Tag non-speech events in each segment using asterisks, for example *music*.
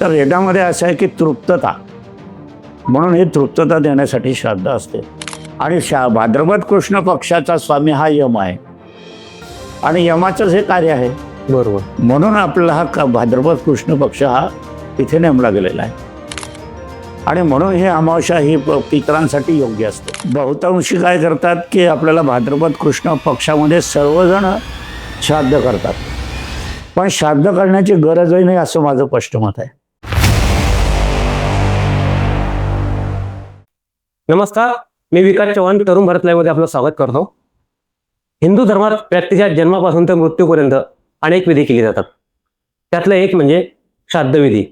तर वेदामध्ये असं आहे की तृप्तता. म्हणून ही तृप्तता देण्यासाठी श्राद्ध असते. आणि शा भाद्रपद कृष्ण पक्षाचा स्वामी हा यम आहे. आणि यमाचंच हे कार्य आहे. बरोबर. म्हणून आपला हा क- भाद्रपद कृष्ण पक्ष हा इथे नेमला गेलेला आहे. आणि म्हणून हे अमावस्या ही पितरांसाठी योग्य असते. बहुतांशी काय करतात की आपल्याला भाद्रपद कृष्ण पक्षामध्ये सर्वजण श्राद्ध करतात. पण श्राद्ध करण्याची गरजही नाही असं माझं स्पष्ट मत आहे. नमस्कार मी विकास चव्हाण तरुण भारत Live मध्ये आपलं स्वागत करतो. हिंदू धर्मात व्यक्तीच्या जन्मापासून ते मृत्यूपर्यंत अनेक विधी केली जातात. त्यातलं एक म्हणजे श्राद्धविधी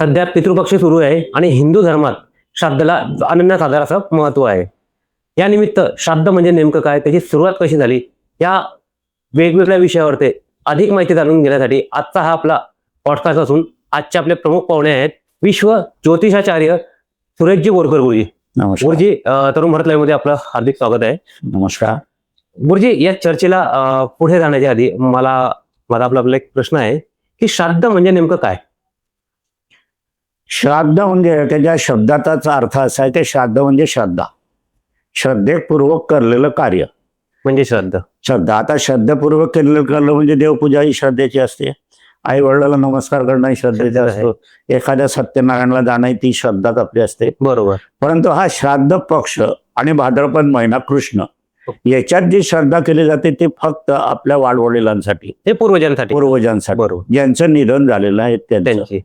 सध्या पितृपक्ष सुरू आहे आणि हिंदू धर्मात श्राद्धाला अनन्यसाधार असं महत्त्व आहे. या निमित्त श्राद्ध म्हणजे नेमकं काय त्याची सुरुवात कशी झाली या वेगवेगळ्या विषयावरती अधिक माहिती जाणून घेण्यासाठी आजचा हा आपला पॉडकास्ट असून आजचे आपले प्रमुख पाहुणे आहेत विश्व ज्योतिषाचार्य सुरेशजी बोरकर गुरुजी नमस्कार. गुरुजी अ, तरुण भारत Live मध्ये आपलं हार्दिक स्वागत आहे. नमस्कार. गुरुजी या चर्चेला अ, पुढे जाण्याच्या आधी मला माझा आपला आपला एक प्रश्न आहे की श्राद्ध म्हणजे नेमकं काय? श्राद्ध म्हणजे त्याच्या शब्दाचाच अर्थ असा आहे की श्राद्ध म्हणजे श्रद्धा. श्रद्धेपूर्वक करलेलं कार्य. म्हणजे श्राद्ध. श्रद्धा आता श्रद्धापूर्वक केलेलं केलं म्हणजे देवपूजा ही श्रद्धेची असते. आई वडिलांना नमस्कार करणं ही श्रद्धेची आहे. असतो. एखाद्या सत्यनारायणला जाणं ती श्रद्धाच आपली असते. बरोबर. परंतु हा श्राद्ध पक्ष आणि भाद्रपद महिना कृष्ण याच्यात जी श्रद्धा केली जाते ती फक्त आपल्या वाडवडिलांसाठी. हे पूर्वजांसाठी. पूर्वजांसाठी. बरोबर. ज्यांचं निधन झालेलं आहे त्यांचं.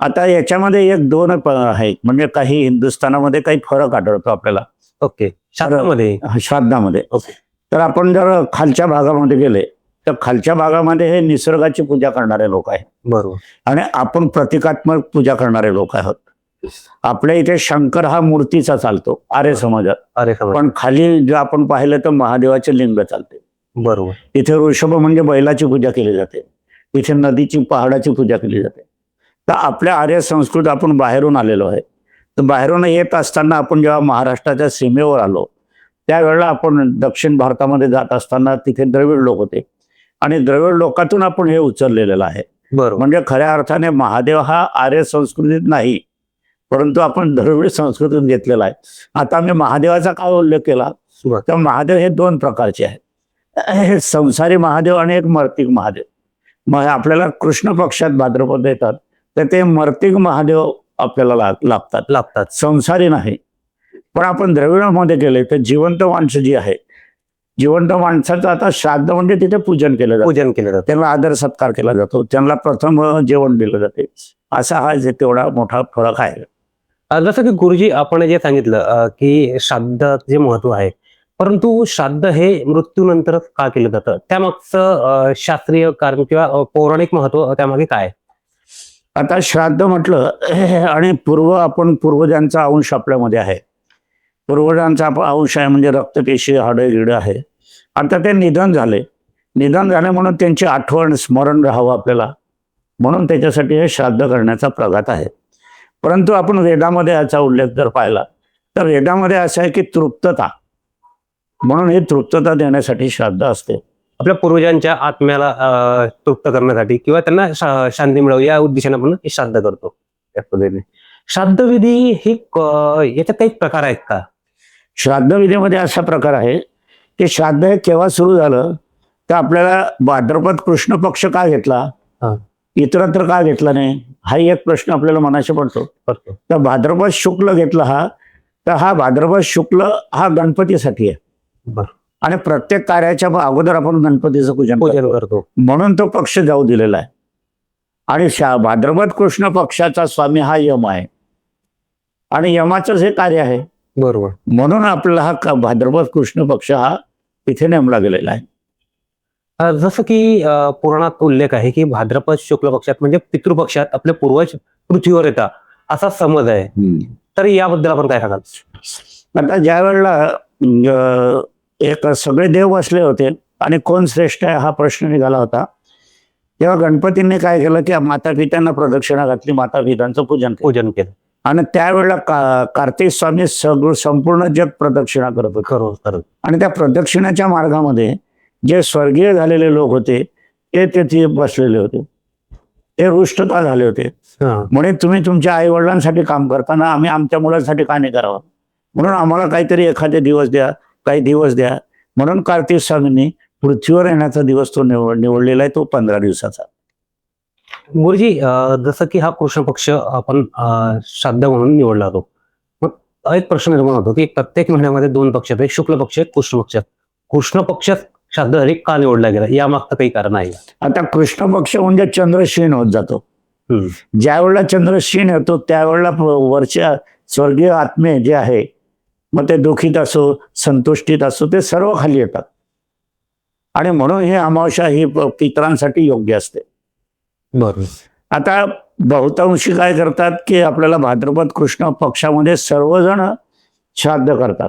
आता याच्यामध्ये एक दोन आहेत म्हणजे काही हिंदुस्थानामध्ये काही फरक आढळतो आपल्याला. ओके. श्राद्धामध्ये श्राद्धामध्ये. ओके. तर आपण जर खालच्या भागामध्ये गेले तर खालच्या भागामध्ये हे निसर्गाची पूजा करणारे लोक आहेत. बरोबर. आणि आपण प्रतिकात्मक पूजा करणारे लोक आहोत. आपल्या इथे शंकर हा मूर्तीचा चालतो आर्य समाजात. अरे पण खाली जर आपण पाहिलं तर महादेवाचे लिंग चालते. बरोबर. इथे ऋषभ म्हणजे बैलाची पूजा केली जाते. इथे नदीची पहाडाची पूजा केली जाते. तर आपल्या आर्य संस्कृत आपण बाहेरून आलेलो आहे. तर बाहेरून येत असताना आपण जेव्हा महाराष्ट्राच्या सीमेवर आलो त्यावेळेला आपण दक्षिण भारतामध्ये जात असताना तिथे द्रविड लोक होते. आणि द्रविड लोकातून आपण हे उचललेलं आहे. बरोबर. म्हणजे खऱ्या अर्थाने महादेव हा आर्य संस्कृतीत नाही परंतु आपण द्रविड संस्कृतीत घेतलेला आहे. आता मी महादेवाचा का उल्लेख केला. तर महादेव हे दोन प्रकारचे आहेत. हे संसारी महादेव आणि एक मर्तिक महादेव. मग आपल्याला कृष्ण पक्षात भाद्रपद येतात तर ते मर्तिक महादेव आपल्याला लाग- लागतात. लागतात. संसारी नाही. पण आपण द्रविडामध्ये गेले तर जिवंत माणसं जी आहे जिवंत माणसाचं आता श्राद्ध म्हणजे तिथे पूजन केलं जातं. पूजन केलं जातं. त्यांना आदर सत्कार केला जातो. त्यांना प्रथम जेवण दिलं जाते. असा हा जे तेवढा मोठा फरक आहे. जसं की गुरुजी आपण जे सांगितलं की श्राद्धात जे महत्त्व आहे परंतु श्राद्ध हे मृत्यूनंतर का केलं जातं? त्यामागचं शास्त्रीय कारण किंवा पौराणिक महत्त्व त्यामागे काय? आहे? आता श्राद्ध म्हटलं आणि पूर्व आपण पूर्वजांचा अंश आपल्यामध्ये आहे. पूर्वजांचा अंश आहे म्हणजे रक्तपेशी हाडं गिडं आहे. आता ते निधन झाले. निधन झाले म्हणून त्यांची आठवण स्मरण राहावं आपल्याला. म्हणून त्याच्यासाठी हे श्राद्ध करण्याचा प्रघात आहे. परंतु आपण वेदामध्ये याचा उल्लेख जर पाहिला तर वेदामध्ये असं आहे की तृप्तता. म्हणून ही तृप्तता देण्यासाठी श्राद्ध असते. आपल्या पूर्वजांच्या आत्म्याला तृप्त करण्यासाठी किंवा त्यांना शा- शांती मिळावी या उद्देशाने आपण हे श्राद्ध करतो. त्या पद्धतीने. श्राद्धविधी ही याच्यात काही प्रकार आहेत का? श्राद्ध विधीमध्ये असा प्रकार आहे की श्राद्ध हे केव्हा सुरू झालं तर आपल्याला भाद्रपद कृष्ण पक्ष का घेतला? हा. इतरत्र का घेतला नाही? हाही एक प्रश्न आपल्याला मनाशी पडतो. तर भाद्रपद शुक्ल घेतला हा तर हा भाद्रपद शुक्ल हा गणपतीसाठी आहे. आणि प्रत्येक कार्याच्या अगोदर आपण गणपतीचं पूजन करतो. म्हणून तो पक्ष जाऊ दिलेला आहे. आणि शा भाद्रपद कृष्ण पक्षाचा स्वामी हा यम आहे. आणि यमाचंच हे कार्य आहे. बरोबर. म्हणून आपल्याला हा क- भाद्रपद कृष्ण पक्ष हा इथे नेमला गेलेला आहे. अ, जसं की अ, पुराणात उल्लेख आहे की भाद्रपद शुक्ल पक्षात म्हणजे पितृपक्षात आपले पूर्वज पृथ्वीवर येतात असा समज आहे. तर याबद्दल आपण काय सांगाल? आता ज्या वेळेला अं, एक सगळे देव बसले होते आणि कोण श्रेष्ठ आहे हा प्रश्न निघाला होता तेव्हा गणपतींनी काय केलं की माता पित्यांना प्रदक्षिणा घातली माता पित्यांचं पूजन केलं. पूजन केलं. आणि त्यावेळेला का कार्तिक स्वामी सगळं संपूर्ण जग प्रदक्षिणा करत खरं खरं आणि त्या प्रदक्षिणाच्या मार्गामध्ये जे स्वर्गीय झालेले लोक होते ते तेथे बसलेले होते. ते रुष्टता झाले होते. म्हणे तुम्ही तुमच्या आई वडिलांसाठी काम करताना आम्ही आमच्या मुलांसाठी का नाही करावं? म्हणून आम्हाला काहीतरी एखादे दिवस द्या काही दिवस द्या. म्हणून कार्तिक स्वामींनी पृथ्वीवर येण्याचा दिवस तो निवड निवडलेला आहे तो पंधरा दिवसाचा. गुरुजी जसं की हा कृष्ण पक्ष आपण श्राद्ध म्हणून निवडला जातो मग एक प्रश्न निर्माण होतो की प्रत्येक महिन्यामध्ये दोन पक्ष आहेत एक शुक्ल पक्ष एक कृष्ण पक्ष. कृष्ण पक्ष श्राद्ध हरी का निवडला गेला या मागचं काही कारण आहे? आता कृष्ण पक्ष म्हणजे चंद्र क्षीण होत जातो हम्म. ज्या वेळेला चंद्र क्षीण होतो त्यावेळेला वरच्या स्वर्गीय आत्मे जे आहे मग ते दुःखीत असो संतुष्टीत असो ते सर्व खाली येतात आणि म्हणून हे अमावस्या ही पितरांसाठी योग्य असते बरोबर. आता बहुतांशी काय करतात की आपल्याला भाद्रपद कृष्ण पक्षामध्ये सर्वजण श्राद्ध करतात.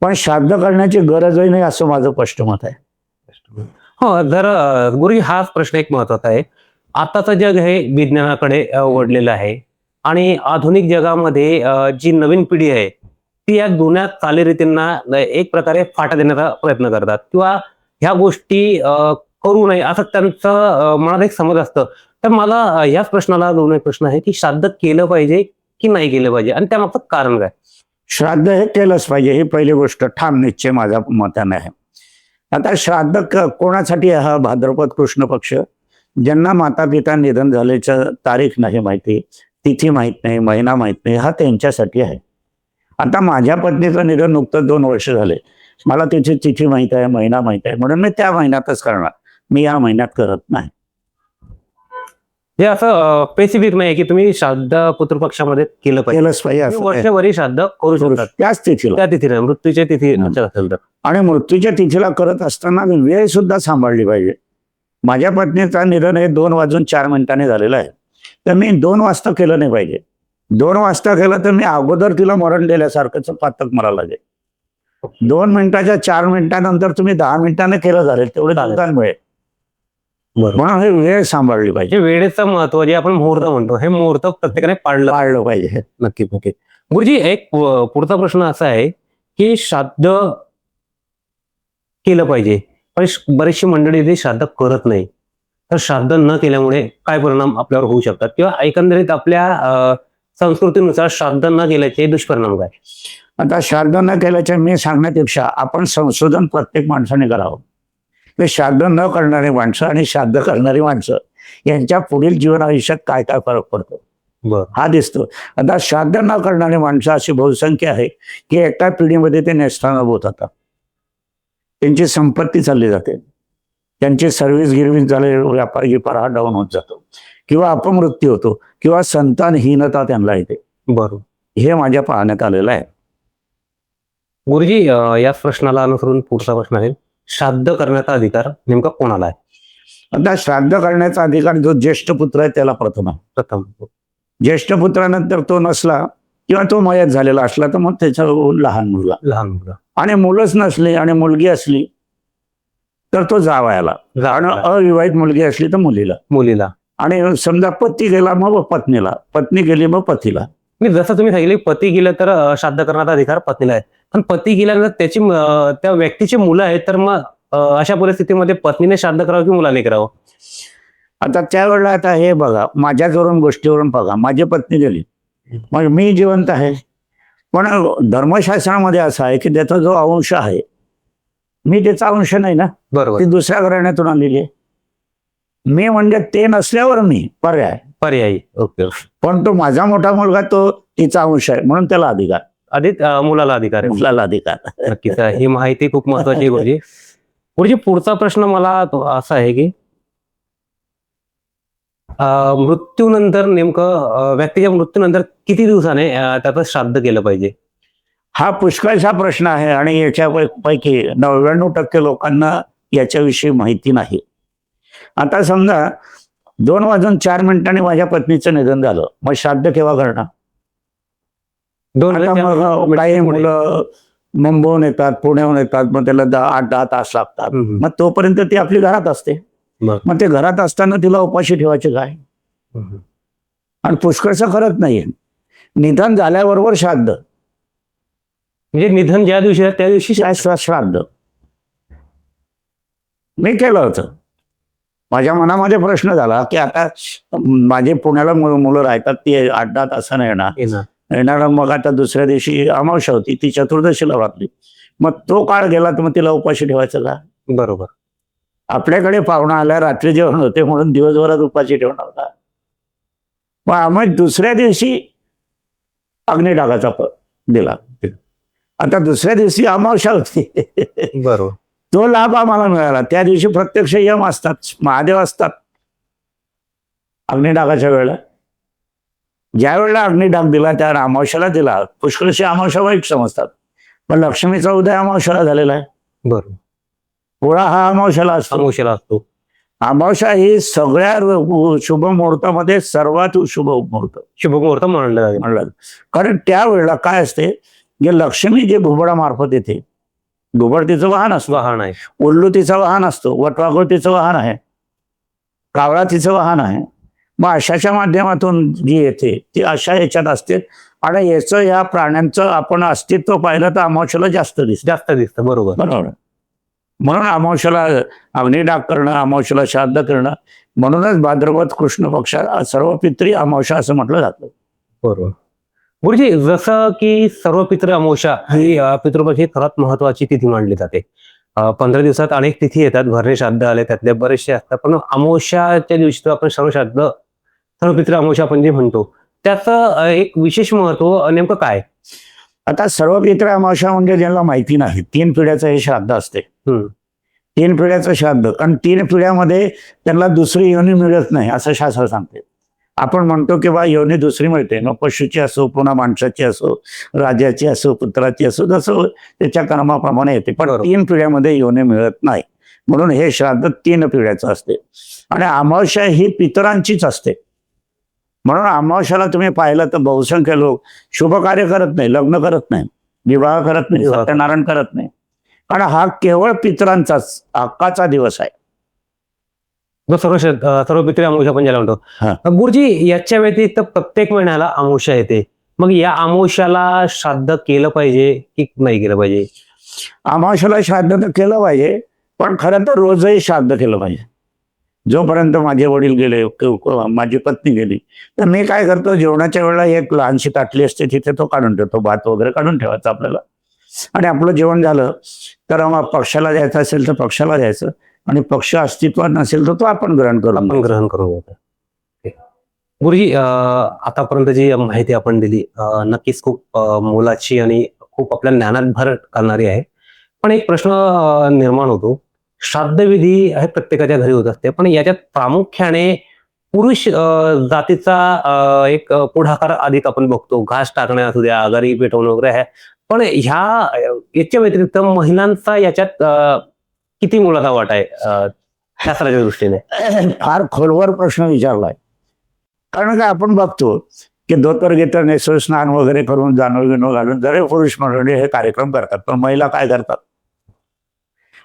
पण श्राद्ध करण्याची गरजही नाही असं माझं स्पष्ट मत आहे. हो जर गुरुजी हाच प्रश्न एक महत्त्वाचा आहे. आताचं जग हे विज्ञानाकडे वळलेलं आहे. आणि आधुनिक जगामध्ये जी नवीन पिढी आहे ती या जुन्या चालीरीतींना एक प्रकारे फाटा देण्याचा प्रयत्न करतात. किंवा ह्या गोष्टी अं, करू नये असं त्यांचं मनात एक समज असतं. तर मला याच प्रश्नाला दोन एक प्रश्न आहे की श्राद्ध केलं पाहिजे की नाही केलं पाहिजे? आणि त्यामागचं कारण काय? श्राद्ध हे केलंच पाहिजे ही पहिली गोष्ट. ठाम निश्चय माझ्या मताने आहे. आता श्राद्ध कोणासाठी आहे हा भाद्रपद कृष्ण पक्ष? ज्यांना माता पिता निधन झाल्याचं तारीख नाही माहिती तिथी माहीत नाही महिना माहीत नाही हा त्यांच्यासाठी आहे. आता माझ्या पत्नीचं निधन नुकतंच दोन वर्ष झाले. मला तिची तिथी माहीत आहे महिना माहीत आहे म्हणून मी त्या महिन्यातच करणार. मी या महिन्यात करत नाही. हे असं स्पेसिफिक नाही की तुम्ही श्राद्ध पुत्रपक्षामध्ये केलं पाहिजे. केलंच पाहिजे तुम्ही असं आहे. वर्षभरी श्राद्ध करू शकतात त्याच तिथीला. त्या तिथीने मृत्यूच्या तिथी असेल तर. आणि मृत्यूच्या तिथीला करत असताना वेळ सुद्धा सांभाळली पाहिजे. माझ्या पत्नीचा निधन हे दोन वाजून चार मिनिटांनी झालेलं आहे. तर मी दोन वाजता केलं नाही पाहिजे. दोन वाजता केलं तर मी अगोदर तिला मरण दिल्यासारखंच पातक मला लागेल. दोन मिनिटाच्या चार मिनिटानंतर तुम्ही दहा मिनिटाने केलं झालं तेवढे चालेल. मिळेल म्हणून हे वेळ सांभाळली पाहिजे. वेळेचं महत्त्व जे आपण मुहूर्त म्हणतो हे मुहूर्त प्रत्येकाने पाळलं पाळलं पाहिजे. नक्की नक्की. गुरुजी एक पुढचा प्रश्न असा आहे की श्राद्ध केलं पाहिजे. पण बरीचशी मंडळी ते श्राद्ध करत नाही. तर श्राद्ध न केल्यामुळे काय परिणाम आपल्यावर होऊ शकतात? किंवा एकंदरीत आपल्या संस्कृतीनुसार श्राद्ध न केल्याचे दुष्परिणाम काय? आता श्राद्ध न केल्याच्या मी सांगण्यापेक्षा आपण संशोधन प्रत्येक माणसाने करावं. श्राद्ध न करणारी माणसं आणि श्राद्ध करणारी माणसं यांच्या पुढील जीवन आयुष्यात काय काय फरक पडतो? हा दिसतो. आता श्राद्ध न करणारी माणसं अशी बहुसंख्या आहे की एका पिढीमध्ये ते नेस्तानाभूत होतात. त्यांची संपत्ती चालली जाते. त्यांची सर्व्हिस गिरवीस झाले व्यापार गिपार हा डाऊन होत जातो. किंवा अपमृत्यू होतो किंवा संतानहीनता त्यांना येते. बरोबर. हे माझ्या पाहण्यात आलेलं आहे. गुरुजी याच प्रश्नाला अनुसरून पुढचा प्रश्न आहे. श्राद्ध करण्याचा अधिकार नेमका कोणाला आहे? आता श्राद्ध करण्याचा अधिकार जो ज्येष्ठ पुत्र आहे त्याला प्रथम आहे. प्रथम. ज्येष्ठ पुत्रानंतर तो नसला किंवा तो मयत झालेला असला तर मग त्याचा लहान मुलगा. लहान मुलं आणि मुलंच नसली आणि मुलगी असली तर तो जावायला. आणि अविवाहित मुलगी असली तर मुलीला. मुलीला. आणि समजा पती गेला मग पत्नीला. पत्नी गेली मग पतीला. मी जसं तुम्ही सांगितले पती गेलं तर श्राद्ध करण्याचा अधिकार पत्नीला आहे. पण पती गेल्यानंतर त्याची त्या व्यक्तीची मुलं आहेत तर मग अशा परिस्थितीमध्ये पत्नीने श्राद्ध करावं की मुलाने करावं? आता त्यावेळेला आता हे बघा माझ्यावरून गोष्टीवरून बघा. माझी पत्नी गेली. मग मी जिवंत आहे. पण धर्मशास्त्रामध्ये असं आहे की त्याचा जो अंश आहे मी त्याचा अंश नाही ना. बरोबर. ती दुसऱ्या घराण्यातून आलेली आहे. मी म्हणजे ते नसल्यावर मी पर्याय. पर्यायी. ओके. पण तो माझा मोठा मुलगा तो तिचा अंश आहे म्हणून त्याला अधिकार. आधी अं, मुलाला अधिकार आहे. मुलाला अधिकार. नक्कीच ही माहिती खूप महत्वाची आहे गुरुजी गुरुजी पुढचा प्रश्न मला तो असा आहे की अं, मृत्यूनंतर नेमकं अं, व्यक्तीच्या मृत्यूनंतर किती दिवसाने अं, त्याचं श्राद्ध केलं पाहिजे? हा पुष्कळचा प्रश्न आहे आणि याच्या पैकी नव्याण्णव टक्के लोकांना याच्याविषयी माहिती नाही. आता समजा दोन वाजून चार मिनिटांनी माझ्या पत्नीचं निधन झालं. मग श्राद्ध केव्हा करणार दोन मग काही मुलं मुंबईहून येतात पुण्याहून येतात मग त्याला दहा आठ दहा तास लागतात. मग तोपर्यंत ती आपली घरात असते. मग? ते घरात असताना तिला उपाशी ठेवायचे काय. आणि पुष्कळचं करत नाहीये. निधन झाल्याबरोबर श्राद्ध. म्हणजे निधन ज्या दिवशी त्या दिवशी श्रा- श्रा- श्राद्ध. मी केलं होतं. माझ्या मनामध्ये प्रश्न झाला की आता माझे पुण्याला मुलं राहतात ती आठ दहा तासानं येणार. येणार. मग आता दुसऱ्या दिवशी अमावस्या होती ती चतुर्दशीला वाटली मग तो काळ गेला तर मग तिला उपाशी ठेवायचं का? बरोबर. आपल्याकडे पाहुणा आला रात्री जेवण होते म्हणून दिवसभरात उपाशी ठेवणार का मग आम्ही दुसऱ्या दिवशी अग्निडागाचा दिला. आता दुसऱ्या दिवशी अमावस्या होती. बरोबर. तो लाभ आम्हाला मिळाला. त्या दिवशी प्रत्यक्ष यम असतात महादेव असतात. अग्निडागाच्या वेळेला. ज्या वेळेला अग्निडाग दिला त्या अमावस्याला दिला. पुष्कळशी अमावस्या वाईट समजतात. पण लक्ष्मीचा उदय अमावस्याला झालेला आहे. बरोबर. पोळा हा अमावस्याला असतो. अमावस्याला असतो. अमावस्या ही सगळ्या शुभ मुहूर्तामध्ये सर्वात शुभ मुहूर्त. शुभमुहूर्त मानलं जाते. म्हणलं कारण त्यावेळेला काय असते जे लक्ष्मी जे घुबडामार्फत येते घुबड तिचं वाहन असतं. वाहन आहे. उल्लू तिचं वाहन असतो. वटवाघूळ तिचं वाहन आहे. कावळा तिचं वाहन आहे. मग अशाच्या माध्यमातून जी येते ती अशा याच्यात असते. आणि याचं या प्राण्यांचं आपण अस्तित्व पाहिलं तर अमावस्याला जास्त दिसतं. जास्त दिसतं. बरोबर. बरोबर. म्हणून अमावस्याला अग्निडाग करणं अमावस्याला श्राद्ध करणं म्हणूनच भाद्रपद कृष्ण पक्षात सर्व पित्री अमावस्या असं म्हटलं जातं. बरोबर. गुरुजी जसं की सर्व पितृ अमावस्या ही पितृपक्षी सर्वात महत्वाची तिथी मानली जाते. पंधरा दिवसात अनेक तिथी येतात. भरणे श्राद्ध आले त्यातले बरेचसे असतात. पण अमावस्याच्या दिवशी आपण सर्व श्राद्ध सर्व पितृ अमावस्या आपण जे म्हणतो त्याचं एक विशेष महत्त्व नेमकं काय? आता सर्व पित्र अमावस्या म्हणजे ज्यांना माहिती नाही तीन पिढ्याचं हे श्राद्ध असते. तीन पिढ्याचं श्राद्ध. कारण तीन पिढ्यामध्ये त्यांना दुसरी योनी मिळत नाही असं शास्त्र सांगते. आपण म्हणतो की बा योनी दुसरी मिळते. मग पशुची असो पुन्हा माणसाची असो राजाची असो पुत्राची असो जसं त्याच्या कर्माप्रमाणे येते. पण. तीन पिढ्यामध्ये योनी मिळत नाही. म्हणून हे श्राद्ध तीन पिढ्याचं असते. आणि अमावस्या ही पितरांचीच असते. म्हणून अमावस्याला तुम्ही पाहिलं तर बहुसंख्य लोक शुभ कार्य करत नाही लग्न करत नाही विवाह करत नाही. सत्यनारायण करत नाही. कारण हा केवळ पितरांचाच हक्काचा दिवस आहे. जो सर्व सर्व पितृ आपण ज्याला हा. म्हणतो गुरुजी याच्या व्यतिरिक्त प्रत्येक महिन्याला अमावस्या येते. मग या अमावस्याला श्राद्ध केलं पाहिजे की नाही केलं पाहिजे? अमावस्याला श्राद्ध तर केलं पाहिजे पण खरं तर रोजही श्राद्ध केलं पाहिजे. जोपर्यंत माझे वडील गेले माझी पत्नी गेली तर मी काय करतो जेवणाच्या वेळेला एक लहानशी ताटली असते तिथे तो काढून ठेवतो भात वगैरे काढून ठेवायचा आपल्याला. आणि आपलं जेवण झालं तर मग पक्षाला द्यायचं असेल तर पक्षाला द्यायचं आणि पक्ष अस्तित्वात नसेल तर तो आपण ग्रहण करून आपण. ग्रहण करून घेतो गुरुजी आतापर्यंत जी माहिती आपण दिली नक्कीच खूप मोलाची आणि खूप आपल्या ज्ञानात भर करणारी आहे. पण एक प्रश्न निर्माण होतो. श्राद्धविधी हे प्रत्येकाच्या घरी होत असते पण याच्यात प्रामुख्याने पुरुष जातीचा एक पुढाकार अधिक आपण बघतो. घास टाकणे असू द्या आघाडी पेटवणं वगैरे आहे. पण ह्या याच्या व्यतिरिक्त महिलांचा याच्यात किती मोलाचा वाटा आहे अं, शास्त्राच्या दृष्टीने? *coughs* फार खोलवर प्रश्न विचारलाय. कारण काय आपण बघतो की धोतर घेतर नेसो स्नान वगैरे करून जाणव विणव घालून जरी पुरुष मंडळी हे कार्यक्रम करतात. पण महिला काय करतात?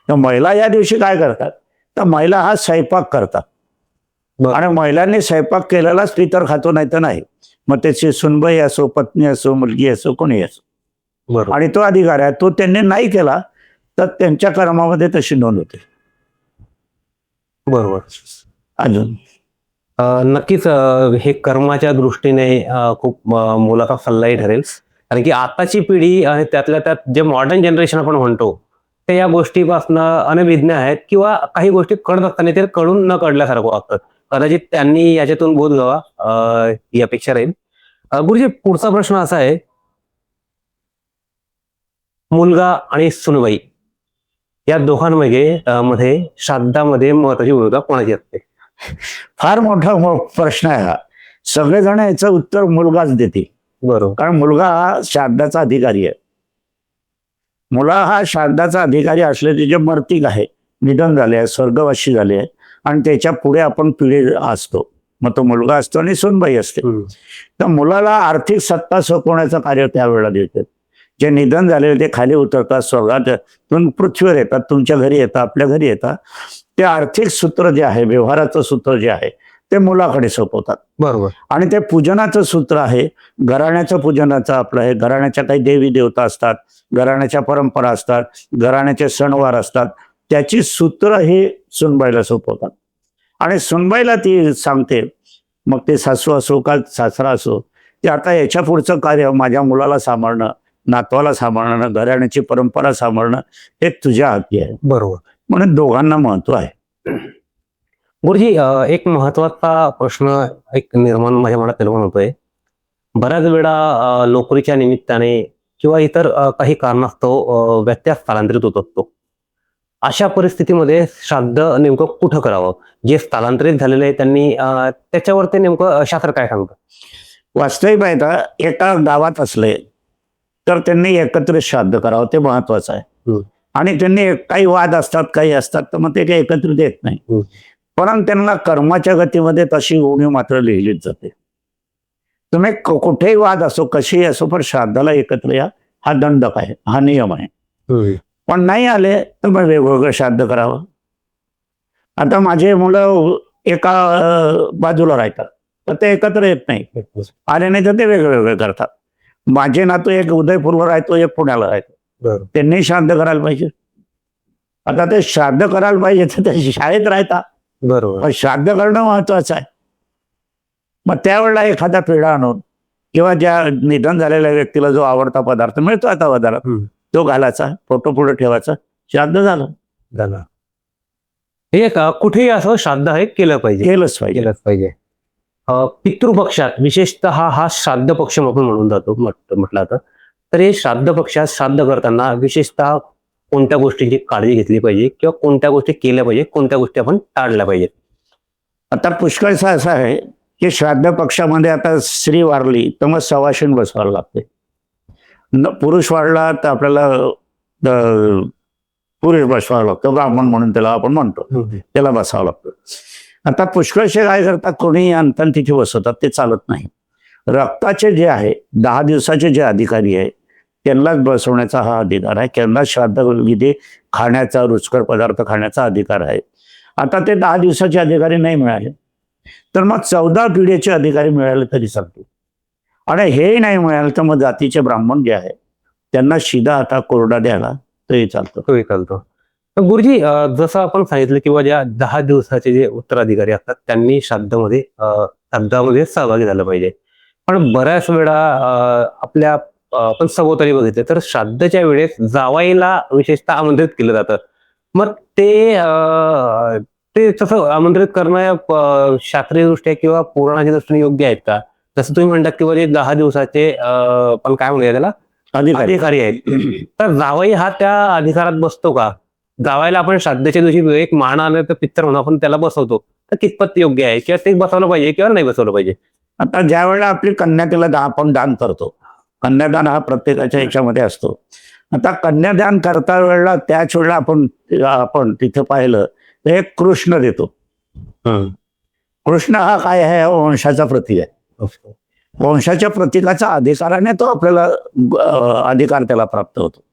तर महिला या दिवशी काय करतात? तर महिला हा स्वयंपाक करतात. बरं. आणि महिलांनी स्वयंपाक केलेलाच पितर खातो नाही तर नाही. मग त्याची सुनबाई असो पत्नी असो मुलगी असो कोणी असो. बरोबर. आणि तो अधिकार आहे. तो त्यांनी नाही केला तर त्यांच्या कर्मामध्ये तशी नोंद होते. बरोबर. अजून? नक्कीच हे कर्माच्या दृष्टीने खूप मोलाचा सल्लाही ठरेल. कारण की आताची पिढी आणि त्यातल्या त्यात जे मॉडर्न जनरेशन आपण म्हणतो ते या गोष्टीपासून अनभिज्ञ आहेत किंवा काही गोष्टी कळत असताना ते कळून न कळल्यासारखं वागतात. कदाचित त्यांनी याच्यातून बोध घ्यावा ही अपेक्षा राहील. गुरुजी पुढचा प्रश्न असा आहे. मुलगा आणि सुनबाई. या दोघांमध्ये मध्ये श्राद्धामध्ये महत्वाची भूमिका कोणाची असते? फार मोठा प्रश्न आहे हा. सगळेजण याचं उत्तर मुलगाच देते बरोबर. कारण मुलगा हा श्राद्धाचा अधिकारी आहे. मुला हा श्राद्धाचा अधिकारी असले जे मर्तिक आहे निधन झाले आहे स्वर्गवासी झाले आहे आणि त्याच्या पुढे आपण पिढी असतो. मग तो मुलगा असतो आणि सुनबाई असते. तर मुलाला आर्थिक सत्ता सोपवण्याचं कार्य त्यावेळेला देतात. जे निधन झालेले ते खाली उतरतात स्वर्गात तून पृथ्वीवर येतात तुमच्या घरी येतात आपल्या घरी येतात. ते आर्थिक सूत्र जे आहे व्यवहाराचं सूत्र जे आहे ते मुलाकडे सोपवतात. बरोबर. आणि ते पूजनाचं सूत्र आहे घराण्याचं पूजनाचं आपलं आहे. घराण्याच्या काही देवी देवता असतात घराण्याच्या परंपरा असतात घराण्याचे सणवार असतात. त्याची सूत्र हे सुनबाईला सोपवतात. आणि सुनबाईला ती सांगते मग ते सासू असो का सासरा असो ते आता याच्या पुढचं कार्य माझ्या मुलाला सांभाळणं नातवाला सांभाळणं घराण्याची परंपरा सांभाळणं हे तुझ्या हाती आहे. बरोबर. म्हणून दोघांना महत्त्व आहे. गुरुजी एक महत्त्वाचा प्रश्न एक निर्माण माझ्या मनात निर्माण होतोय. बऱ्याच वेळा नोकरीच्या निमित्ताने किंवा इतर काही कारणास्तव अं, व्यत्यय स्थलांतरित होत असतो. अशा परिस्थितीमध्ये श्राद्ध नेमकं कुठं करावं? जे स्थलांतरित झालेले आहे त्यांनी अं, त्याच्यावरती नेमकं शास्त्र काय सांगतं? वास्तविक का एका गावात असले तर त्यांनी एकत्र श्राद्ध करावं ते महत्वाचं आहे. आणि त्यांनी काही वाद असतात काही असतात तर मग ते काही एकत्रित येत नाही. परंतु त्यांना कर्माच्या गतीमध्ये तशी उणीव मात्र लिहिलीच जाते. तुम्ही कुठेही वाद असो कशीही असो पण श्राद्धाला एकत्र या हा दंडक आहे हा नियम आहे. पण नाही आले तर मग वेगवेगळं श्राद्ध करावं. आता माझे मुलं एका बाजूला राहतात तर ते एकत्र येत नाही. आले नाही तर ते वेगळे करतात. माझे नातू एक उदयपूरवर राहतो एक पुण्याला राहतो बरं. त्यांनी श्राद्ध करायला पाहिजे. आता ते श्राद्ध करायला पाहिजे तर ते शाळेत राहता. बरोबर. पण श्राद्ध करणं महत्वाचं आहे. मग त्यावेळेला एखादा पेढा आणून किंवा ज्या निधन झालेल्या व्यक्तीला जो आवडता पदार्थ मिळतो आता हम्म. तो घालायचा फोटो पुढे ठेवायचा श्राद्ध झालं. झालं. हे अं, कुठेही असं श्राद्ध हे केलं पाहिजे. केलंच पाहिजे. केलंच पाहिजे. पितृपक्षात विशेषतः हा श्राद्ध पक्ष आपण म्हणून जातो म्हट- म्हटलं जातं. तर हे श्राद्ध पक्षात श्राद्ध करताना विशेषतः कोणत्या गोष्टींची काळजी घेतली पाहिजे किंवा कोणत्या गोष्टी केल्या पाहिजे कोणत्या गोष्टी आपण टाळल्या पाहिजेत? आता पुष्कळसा असं आहे की श्राद्ध पक्षामध्ये आता स्त्री वारली तर मग सवाशीण बसवायला लागते. न पुरुष वाढला तर आपल्याला पुरुष बसवावं लागतं ब्राह्मण म्हणून त्याला आपण म्हणतो त्याला बसावं लागतं. आता पुष्कळशे काय करतात कोणी अंतन तिथे बसवतात ते चालत नाही. रक्ताचे जे आहे दहा दिवसाचे जे अधिकारी आहे त्यांनाच बसवण्याचा हा अधिकार आहे. त्यांना श्राद्ध विधी खाण्याचा रुचकर पदार्थ खाण्याचा अधिकार आहे. आता ते दहा दिवसाचे अधिकारी नाही मिळाले. तर मग चौदा पिढीचे अधिकारी मिळाले तरी चालतो आणि हे नाही मिळालं तर मग जातीचे ब्राह्मण जे आहे त्यांना शिदा आता कोरडा द्यायला तरी चालतं. तो चालतो. गुरुजी जसं आपण सांगितलं किंवा ज्या दहा दिवसाचे जे उत्तराधिकारी असतात त्यांनी श्राद्धामध्ये श्राद्धामध्ये सहभागी झालं पाहिजे. पण बऱ्याच वेळा आपल्या आपण सभोवताली बघितले तर श्राद्धच्या वेळेस जावाईला विशेषतः आमंत्रित केलं जातं. मग ते ते तसं आमंत्रित करणं शास्त्रीयदृष्ट्या किंवा पुराणाच्या दृष्टीने योग्य आहेत का? जसं तुम्ही म्हणतात किंवा जे दहा दिवसाचे आपण काय म्हणूया त्याला? अधिकारी. अधिकारी आहेत. तर जावई हा त्या अधिकारात बसतो का? जावायला आपण श्राद्धच्या दिवशी एक मान आलं तर पित्तर म्हणून आपण त्याला बसवतो. तर कितपत योग्य आहे? किंवा ते बसवलं पाहिजे किंवा नाही बसवलं पाहिजे? आता ज्या वेळेला आपली कन्या तिला दा- आपण दान करतो कन्यादान हा प्रत्येकाच्या ह्याच्यामध्ये असतो. आता कन्यादान करता वेळेला त्याच वेळेला आपण आपण तिथे पाहिलं तर एक कृष्ण देतो. कृष्ण हा काय आहे? वंशाचा प्रतीक आहे. वंशाच्या प्रतीकाचा अधिकाराने तो आपल्याला अधिकार त्याला प्राप्त होतो.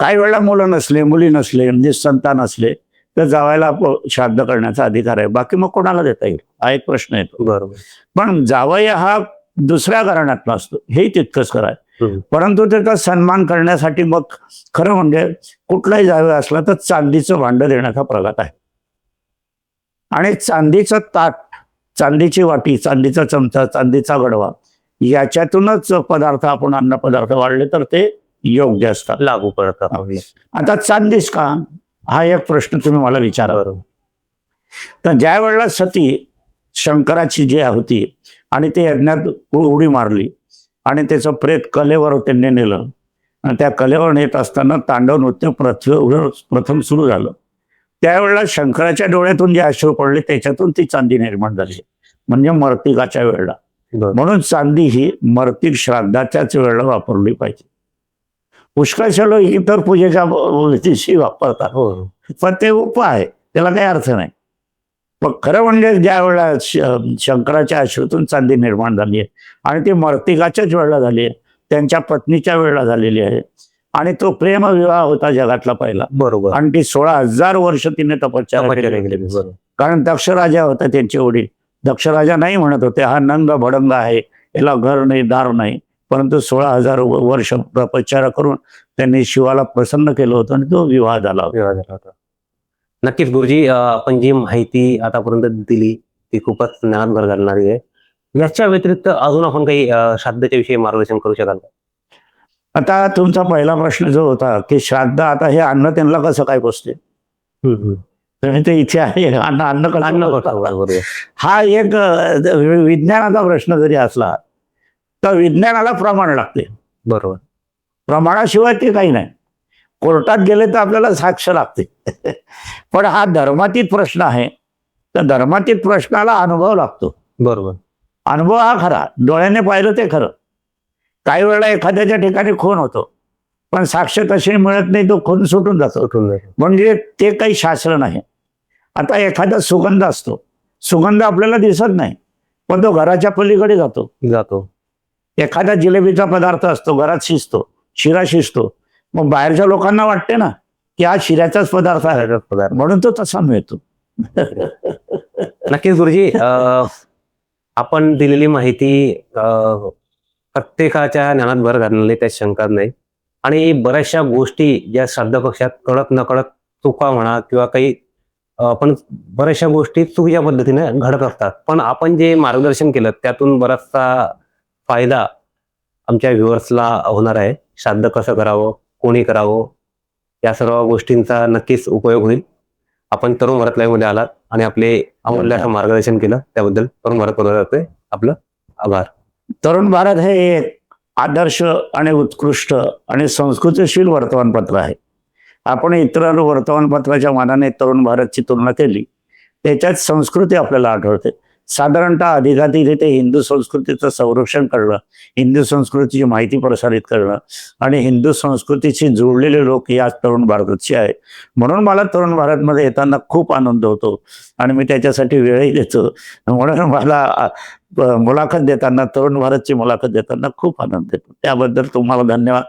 काही वेळेला मुलं नसले मुली नसले म्हणजे संतान असले तर जावायला श्राद्ध करण्याचा अधिकार आहे. बाकी मग कोणाला देता येईल? हा एक प्रश्न येतो बरोबर. पण जावई हा दुसऱ्या घराण्यात नसतो हे तितकंच कराय. परंतु त्याचा सन्मान करण्यासाठी मग खरं म्हणजे कुठलाही जावई असला तर चांदीचं भांड देण्याचा प्रघात आहे. आणि चांदीचं ताट चांदीची वाटी चांदीचा चमचा चांदीचा गडवा याच्यातूनच पदार्थ आपण अन्न पदार्थ वाढले तर ते योग्य असतात. लागू पडतात. आता चांदीच का? हा एक प्रश्न तुम्ही मला विचारा. तर ज्या वेळेला सती शंकराची जी होती आणि ते यज्ञात उडी मारली आणि त्याचं प्रेत कलेवर त्यांनी नेलं. आणि त्या कलेवर नेत असताना तांडव नृत्य पृथ्वीवर प्रथम सुरू झालं. त्यावेळेला शंकराच्या डोळ्यातून जे अश्रू पडले त्याच्यातून ती चांदी निर्माण झाली. म्हणजे मर्तिकाच्या वेळेला. म्हणून चांदी ही मर्तिक श्राद्धाच्याच वेळेला वापरली पाहिजे. पुष्कळशा लोक इतर पूजेच्या दिवशी वापरतात. हो. पण ते उपाय आहे. त्याला काही अर्थ नाही. पण खरं म्हणजे ज्या वेळेला श- शंकराच्या अश्रूतून चांदी निर्माण झाली आहे आणि ती मर्तिकाच्याच वेळेला झाली आहे त्यांच्या पत्नीच्या वेळेला झालेली आहे आणि तो प्रेमविवाह होता जगातला पहिला. बरोबर. आणि ती सोळा हजार वर्ष तिने. बरोबर. कारण दक्षराजा होता त्यांचे वडील. दक्षराजा नाही म्हणत होते हा नंग भडंग आहे याला घर नाही दार नाही. परंतु सोळा हजार वर्ष तपश्चर्या करून त्यांनी शिवाला प्रसन्न केलं होतं आणि तो विवाह झाला होता विवाह झाला होता. नक्कीच गुरुजी आपण जी माहिती आतापर्यंत दिली ती खूपच ज्ञानभर घालणारी आहे याच्या व्यतिरिक्त अजून आपण काही श्राद्धच्या विषयी मार्गदर्शन करू शकाल का? आता तुमचा पहिला प्रश्न जो होता की श्राद्ध आता हे अन्न त्यांना कसं काय पोचते ते इथे आहे अन्न अन्न अन्न. हा एक विज्ञानाचा प्रश्न जरी असला तर विज्ञानाला प्रमाण लागते. बरोबर. प्रमाणाशिवाय ते काही नाही. कोर्टात गेले तर आपल्याला साक्ष लागते. *laughs* पण हा धर्मातीत प्रश्न आहे. तर धर्मातीत प्रश्नाला अनुभव लागतो. बरोबर. अनुभव हा खरा. डोळ्याने पाहिलं ते खरं. काही वेळेला एखाद्याच्या ठिकाणी खून होतो. पण साक्ष तशी मिळत नाही तो खून सुटून जातो. म्हणजे ते काही शास्त्र नाही. आता एखादा सुगंध असतो. सुगंध आपल्याला दिसत नाही. पण तो घराच्या पलीकडे जातो. जातो. एखादा जिलेबीचा पदार्थ असतो घरात शिजतो शिरा शिजतो मग बाहेरच्या लोकांना वाटते ना की हा शिऱ्याचाच पदार्थ आहे पदार्थ. म्हणून तो तसा मिळतो नक्कीच गुरुजी अं, आपण दिलेली माहिती अं, प्रत्येकाच्या ज्ञानात भर घालणारी त्यात शंका नाही आणि बऱ्याचशा गोष्टी ज्या श्राद्ध पक्षात कळत नकळत चुका म्हणा किंवा काही आपण बऱ्याचशा गोष्टी चुकीच्या पद्धतीने घडत असतात पण आपण जे मार्गदर्शन केलं त्यातून बराचसा फायदा आमच्या व्ह्युअर्सला होणार आहे. शांत कसं करावं कोणी करावं या सर्व गोष्टींचा नक्कीच उपयोग होईल. आपण तरुण भारत लाईव्हमध्ये आलात आणि आपले अमूल्य असं मार्गदर्शन केलं त्याबद्दल तरुण भारत परिवाराचे आपलं आभार. तरुण भारत हे एक आदर्श आणि उत्कृष्ट आणि संस्कृतीशील वर्तमानपत्र आहे. आपण इतर वर्तमानपत्राच्या मानाने तरुण भारतची तुलना केली त्याच्यात संस्कृती आपल्याला आढळते. साधारणतः अधिकाधिक हिंदू संस्कृतीचं संरक्षण करणं हिंदू संस्कृतीची माहिती प्रसारित करणं आणि हिंदू संस्कृतीशी जुळलेले लोक या तरुण भारताचे आहे म्हणून मला तरुण भारतमध्ये येताना खूप आनंद होतो आणि मी त्याच्यासाठी वेळही देतो. म्हणून मला मुलाखत देताना तरुण भारतची मुलाखत देताना खूप आनंद येतो. त्याबद्दल तुम्हाला धन्यवाद.